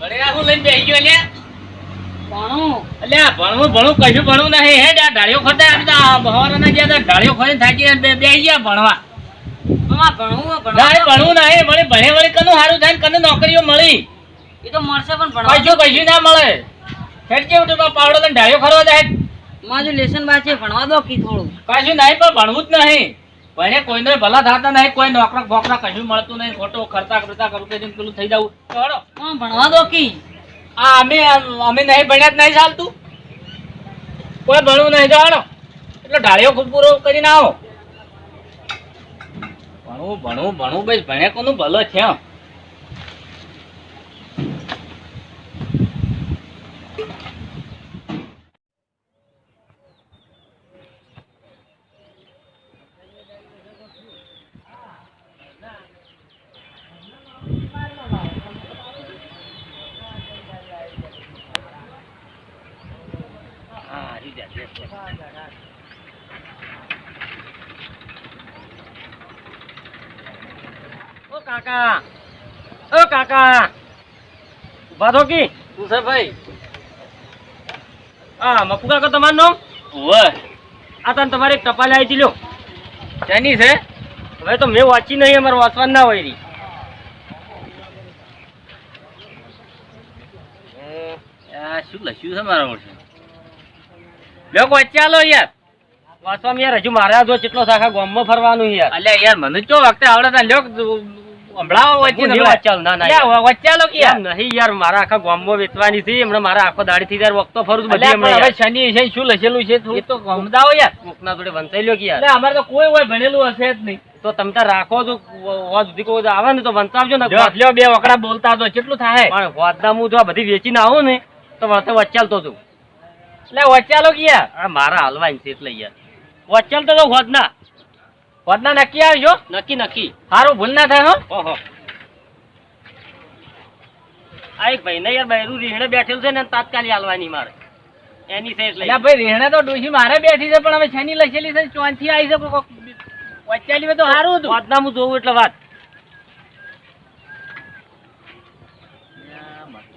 ભણેલા હું લઈને બેસી ગયો લ્યા. ભણું. અલ્યા ભણવું ભણું કશું ભણવું નહીં હે આ ઢાળીઓ ખોતા આ તો બહારના ગયા હતા ઢાળીઓ ખોઈને થાકી બે બેસી ગયા ભણવા. ભણવું નહીં વળી ભણે વળી કનું સારું થાય કનું નોકરીઓ મળી. એ તો મળશે પણ ભણવા. કશું કશું ના મળે. હેડ કેવું તો પાવડો લઈને ઢાળીઓ ખરવા જાય? મારું લેસન બાચે ભણવા દો કી થોડું. કશું નહીં પણ ભણવું જ નહીં. ભણે કોઈને ભલા થતા નહીં કોઈ નોકરા બોકરા કશું મળતું નહીં ખોટો ખર્ચા ખર્ચા કરું કે જેમ પેલું થઈ જવું. ચડો ભણવા દો કી. આ અમે અમે નહીં ભણ્યા જ નહીં ચાલતું. કોઈ ભણવું નહીં. જાણો એટલે ઢાળીઓ ખૂબ પૂરો કરીને આવો. ભણવું ભણવું ભણવું ભાઈ ભણે કોનું ભલો છે ઓ કાકા. ઓ કાકા. ઊભા થો કી? શું છે ભાઈ? હા મકુ કાકા તમારું નામ આ તને તમારે એક ટપાલ આવી લો તેની છે? હવે તો મેં વાંચી નહીં અમારે વાંચવાનું ના હોય રી શું લખ્યું છે મારા વર્ષે લોકો વચ્ચે યાર. વાંચવામાં યાર હજુ મારે જો કેટલો શાખા ગામમાં ફરવાનું યાર. અલ્યા યાર મને ચો વખતે આવડે તા લ્યો હમણાં વચ્ચે હું નહીં નવરા. વાંચાલ, ના, ના, અલ્યા, કે યાર. નહીં યાર મારા આખા ગામમાં વેચવાની છે હમણાં મારા આખો દાડી થી યાર વખતો ફરું છું બધી અલ્યા, પણ હમણાં હવે શનિ છે શું લખેલું છે થોડું તો સમજાવો યાર. કોકના જોડે વંચાઈ લો કે યાર. અમારે તો કોઈ હોય ભણેલું હશે જ નહીં. તો તમે તાર રાખો તો વાં સુધી કોઈ આવે ને તો વંચાવજો ને. લ્યો બે વકડા બોલતા તો કેટલું થાય? પણ વાદના હું જો બધી વેચીને આવું ને તો વચ્ચે વચ્ચાલતો છું. એટલે વચ્ચે આલો કે યાર આ મારા હાલવાની છે એટલે યાર વચ્ચાલતો તો હોદના વધના નક્કી આવજો. નક્કી નક્કી. સારું ભૂલ ના થાય હો. ઓહો. આ એક ભાઈ ને યાર બહેરું રીહણે બેઠેલું છે ને તાત્કાલિક હાલવાની મારે. એની એટલે એટલે ભાઈ રીહણે તો ડોશી મારે બેઠી છે પણ હવે છેની લખેલી છે? ચોથી આવી છે કોક? વચ્ચે આલી હોય તો સારું હતું. વાદના હું જોઉં એટલે વાત.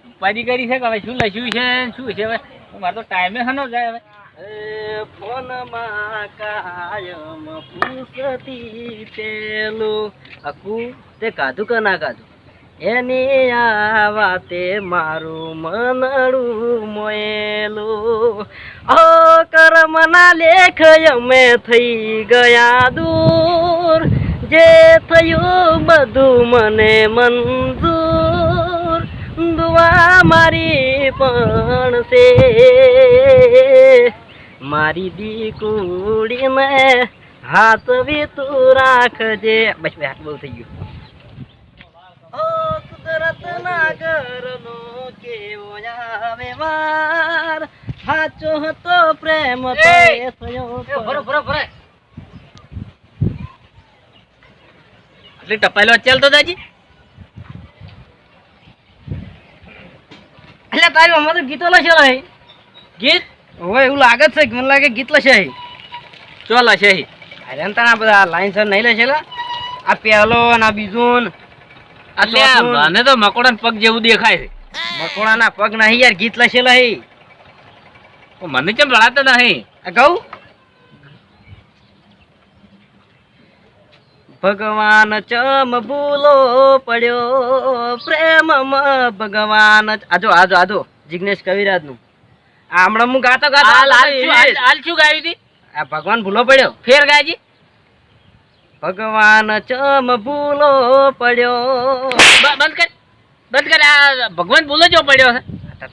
ઉપાધિ કરી છે કે હવે શું લખ્યું છે શું છે? હવે મારે તો ટાઈમે હનો જાય હવે. ફોનમાં કાયમ પૂછતી પેલું. આખું તે કાધું કે ના કાધું? આ વાતે મારું મનડું મોયેલું. ઓ કર્મના લેખ અમે થઈ ગયા દૂર. જે થયું બધું મને મંજૂર. દુઆ મારી પણ છે. મારી દીકુડીને હાથ વી તું રાખજે. બસ બે હાથ બહુ થઈ ગયું. ઓ કુદરત ના ઘરનો કેવો આવે વાર સાચો હતો પ્રેમ તો એ! એ થયો એ ભરો ભરો ભરો એટલે ટપાલો ચાલતો દાજી એટલે તારી મમ્મી તો ગીતો લશે હે ગીત? હવે એવું લાગે છે મને લાગે ગીત લશે ચો લશે. અરે તારા બધા લાઈન સર નહીં લખેલા? આ પહેલો અને આ બીજો ને. મને તો મકોડા પગ જેવું દેખાય છે. મકોડાના પગ નહીં યાર ગીત લખેલા હે. મને કેમ રડાતા નહીં? આ કહું ભગવાન ચમ ભૂલો પડ્યો? પ્રેમમાં ભગવાન આજો આજો આજો જિગ્નેશ કવિરાજનું આ હમણાં હું ગાતો ગાતો હાલ શું- ગાયું હતી. આ ભગવાન ભૂલો પડ્યો? ફેર ગાયજી ભગવાન ચમ ભૂલો પડ્યો? બંધ કર બંધ કર આ ભગવાન ભૂલો જો પડ્યો છે.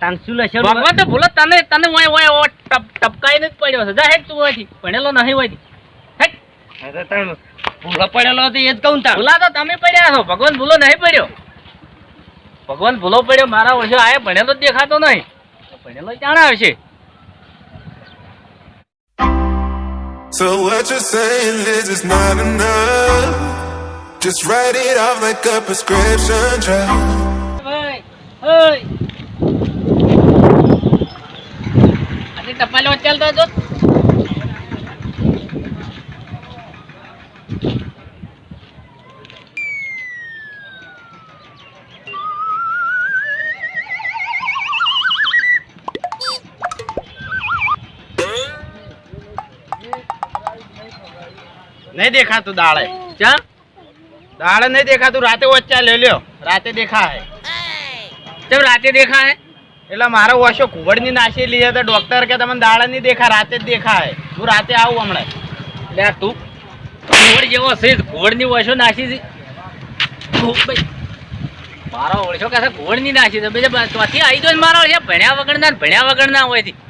તાન શું લખ્યું? ભગવાન તો ભૂલો તને તને ઓય ઓય ટપકાઈને જ પડ્યો છે. જા હેડ તું ઓયથી ભણેલો નહીં હેડ. ભૂલો પડેલો હતો એ જ કહું ભૂલા તો તમે પડ્યા છો. ભગવાન ભૂલો નહીં પડ્યો. ભગવાન ભૂલો પડ્યો મારા વર્ષો આયા ભણેલો જ દેખાતો નહીં. ભણેલો જાણ આવશે. So what you're saying is it's not enough. Just write it off like a prescription drug. ઓય આજે ટપાલો ચાલતો હતો નહીં દેખાતું દાળે. ચા દાળે નહીં દેખાતું, રાતે વચ્ચા લઈ લ્યો. રાતે દેખાય ચમ રાતે દેખાય એટલે મારો ઓછો કુવડની નાસી લીધે તો ડોક્ટર કે તમને દાળે નહીં દેખાય, રાતે જ દેખાય. હું રાતે આવું હમણાં. એટલે તું. કુવડ જેવો છે ઘોડની ઓછો નાસી મારો ઓળશો કે છે ની નાસી બીજા ત્યાંથી આવી જો મારો. ભણ્યા વગરના ના ભણ્યા વગરના હોયથી તો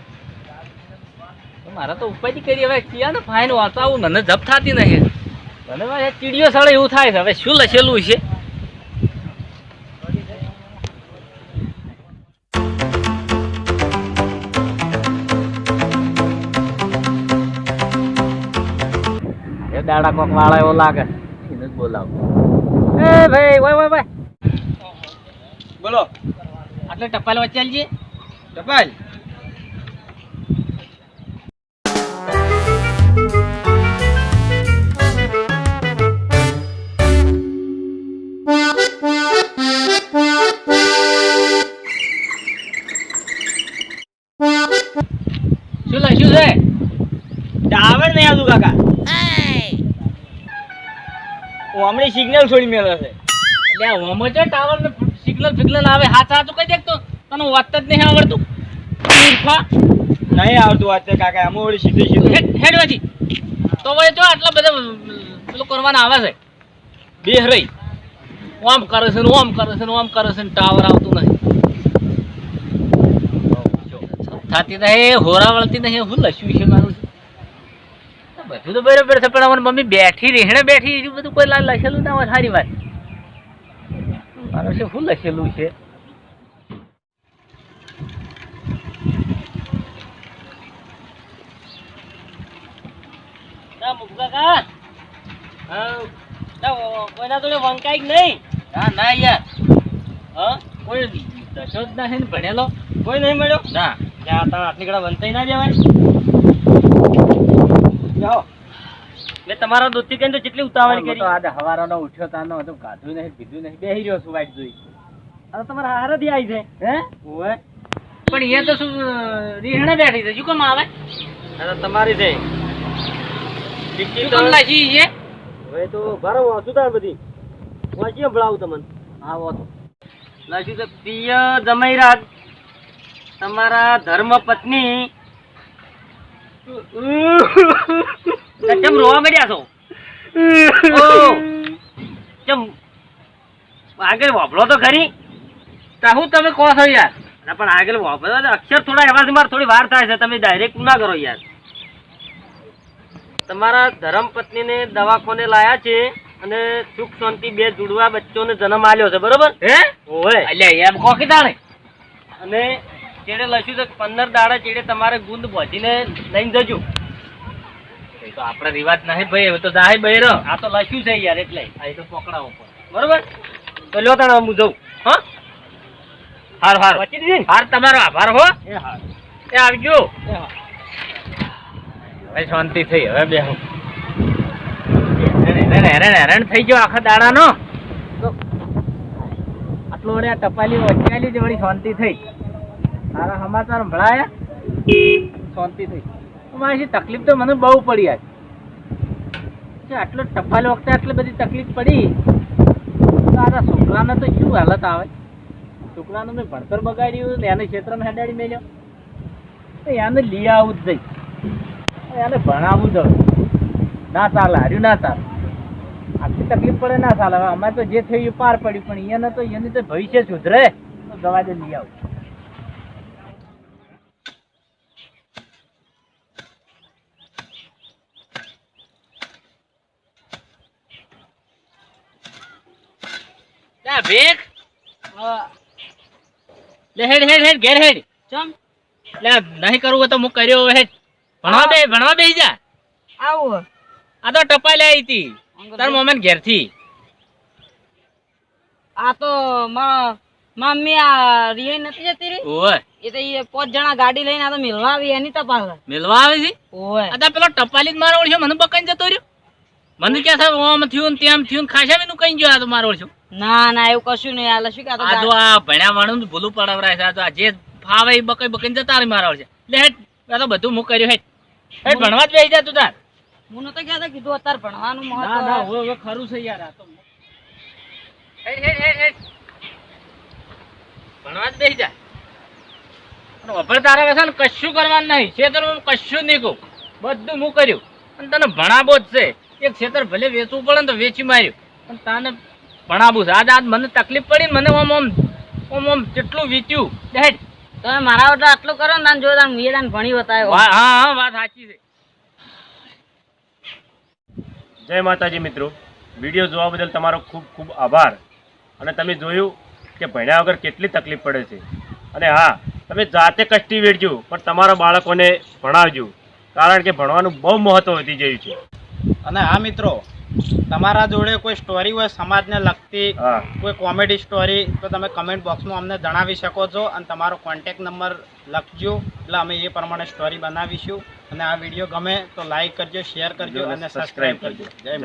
મારે તો ઉપાયથી કરી હવે ક્યાં ને ફાઇન વાંચતા આવું મને જપ થતી નહીં. મને ચીડિયો સળે એવું થાય છે. હવે શું લખેલું છે? દાડા કોક વાળા એવો લાગે. એને જ બોલાવો. એ ભાઈ ઓય ઓય ભાઈ બોલો. આટલે ટપાલ વચ્ચે આલજે. ટપાલ? હું સિગ્નલ છોડી મેળવે છે. એટલે હોમો છે ટાવર ને સિગ્નલ ફિગ્નલ આવે હાથ હાથ કઈ દેખતો તને વાત જ નહીં આવડતું. નહીં આવતું વાત છે કાકા અમે વળી સીધી સીધી હેડ વાજી તો વળી જો આટલા બધા પેલું કરવાના આવે છે. બે રહી ઓમ કરે છે ને ઓમ કરે છે ને ઓમ કરે છે ને ટાવર આવતું નહીં. થતી નહીં હોરા વળતી નહીં હું લસ્યું છે મારું. બધું તો બરાબર છે પણ અમારી મમ્મી બેઠી રેહણે બેઠી એ બધું કોઈ લખેલું ના હોય સારી વાત. મારું છે શું લખેલું છે? કોઈના જોડે વંકાઈ નહીં? ના ના યાર. હા? કોઈ દશો જ નથી ભણેલો. કોઈ નહીં મળ્યો? ના. ત્યાં આટલી કડા વંતાઈ ના જવાય જાઓ. મેં તમારા દોસ્તી કરીને તો જેટલી ઉતાવળ કરી. આજે હવારનો ઉઠ્યો તાનો હતો ગાધું નહીં પીધું નહીં. બેહી રહ્યો છું વાઈટ જોઈ આ તો તમારા હારેથી આવી છે હે? ઓવે પણ અહીંયા તો શું રીહણે બેઠી છે. શું કેમ આવે આ તમારી છે. શું કેમ લાગી છે? હવે તો બારો વાંચું તાર બધી. વાંચીએ ભણાવું તમને? આવો તો લાગ્યું કે પ્રિય જમાઈરાજ તમારા ધર્મ પત્ની કેમ રોવા મળ્યા છો? કેમ આગળ વાપરો તો ખરી. તાહુ તમે કહો છો યાર? ના પણ આગળ વાપરો અક્ષર થોડા એવા મારે થોડી વાર થાય છે. તમે ડાયરેક્ટ ના કરો યાર. તમારા ધર્મ પત્નીને દવાખાને લાયા છે અને સુખ શાંતિ બે જુડવા બચ્ચોને જન્મ આલ્યો છે બરોબર? હે? ઓય અલ્યા એમ કો કીધા તાણે. અને ચેડે લખ્યું છે પંદર દાડા ચેડે તમારે ગુંદ ભજીને લઈને જજો. તો આપણે રિવાજ નહીં ભાઈ હવે તો દાહે બહેર. આ તો લખ્યું છે યાર એટલે. આ તો પકડાવો બરોબર? તો લ્યો તાણે હું જઉં. હા? હાર હાર. હાર તમારો આભાર હો? એ હા એ આવજો. ભાઈ શાંતિ થઈ હવે બે હેરાન હેરાન હેરણ થઈ ગયો આખા દાડાનો. આટલું વડે આ ટપાલી વચ્ચે જ વળી શાંતિ થઈ. સારા સમાચાર સંભળાયા શાંતિ થઈ. મારી તકલીફ તો મને બહુ પડી આજ. આટલો ટપાલી વખતે આટલી બધી તકલીફ પડી તારા છોકરાને તો શું હાલત આવે? છોકરાનું મેં ભણતર બગાડ્યું ને એને ક્ષેત્રમાં હેડાડી મેલ્યો. તો એને લઈ આવું જ જઈ એને ભણાવવું જ ના ચાલે, હાર્યું ના ચાલે. આટલી તકલીફ પડે ના ચાલે. હવે અમારે તો જે થયું પાર પડ્યું, પણ એને તો એની તો ભવિષ્ય સુધરે. તો દવા દે, લઈ આવું. લે ભીખ લે હેડ હેડ હેડ ઘેર હેડ. ચમ? લે નહીં કરવું તો હું કર્યો હે હેડ. ભણવા બે ભણવા બેસી જા. આવું આ તો ટપાઈ આવી હતી તાર મમ્મી ઘેરથી આ તો મા મમ્મી આ રિયાઈ નથી જતી રી ઓય. એ તો એ પાંચ જણા ગાડી લઈને આ તો મિલવા આવી એની તપાસ મિલવા આવી છે? ઓય. આ તો પેલો ટપાલી જ મારો ઓળખ્યો મને બકાઈને જતો રહ્યો. મને કે સાહેબ ઓમ થયું ત્યાં તેમ થયું ખાસા બીનું કઈ ગયો આ તો મારો ઓળખ્યો. ના ના એવું કશું નહીં આલે શું કે આ જો આ ભણ્યા વાળું ભૂલું પડાવરાય છે. આ તો આ જે ફાવે એ બકઈ બકઈ જતા રહે મારા છે લે હેટ આ તો બધું હું કર્યું હેટ હેટ ભણવા જ બેસી જા તું તાર. હું નતો કહેતા કીધું અત્યારે ભણવાનું ના ના હવે હવે ખરું છે યાર આ તો. હેડ, હેડ, હેડ, હેડ. ભણવા જ બેસી જા. વપર તારે કશા ને કશું કરવાનું નહીં. ખેતર કશું નહીં કહું. બધું હું કર્યું. અને તને ભણાવો જ છે. એક ખેતર ભલે વેચવું પડે ને તો વેચી માર્યું. પણ તને ભણાવવું છે. આ આજ મને તકલીફ પડી મને આમ આમ આમ આમ કેટલું વીત્યું દેટ તમે મારા વટા આટલું કરો ને તાન જો તાન મેં તાન ભણી બતાવ્યો હા હા વાત સાચી છે. જય માતાજી મિત્રો. વીડિયો જોવા બદલ તમારો ખૂબ ખૂબ આભાર. અને તમે જોયું કે ભણ્યા વગર કેટલી તકલીફ પડે છે. અને હા તમે જાતે કષ્ટી વેડજો પણ તમારા બાળકોને ભણાવજો. કારણ કે ભણવાનું બહુ મહત્ત્વ વધી ગયું છે. અને હા મિત્રો તમારા જોડે કોઈ સ્ટોરી હોય સમાજને લગતી કોઈ કોમેડી સ્ટોરી તો તમે કમેન્ટ બોક્સમાં અમને જણાવી શકો છો અને તમારો કોન્ટેક્ટ નંબર લખજો. એટલે અમે એ પ્રમાણે સ્ટોરી બનાવીશું. અને આ વીડિયો ગમે તો લાઈક કરજો શેર કરજો અને સબસ્ક્રાઈબ કરજો. જય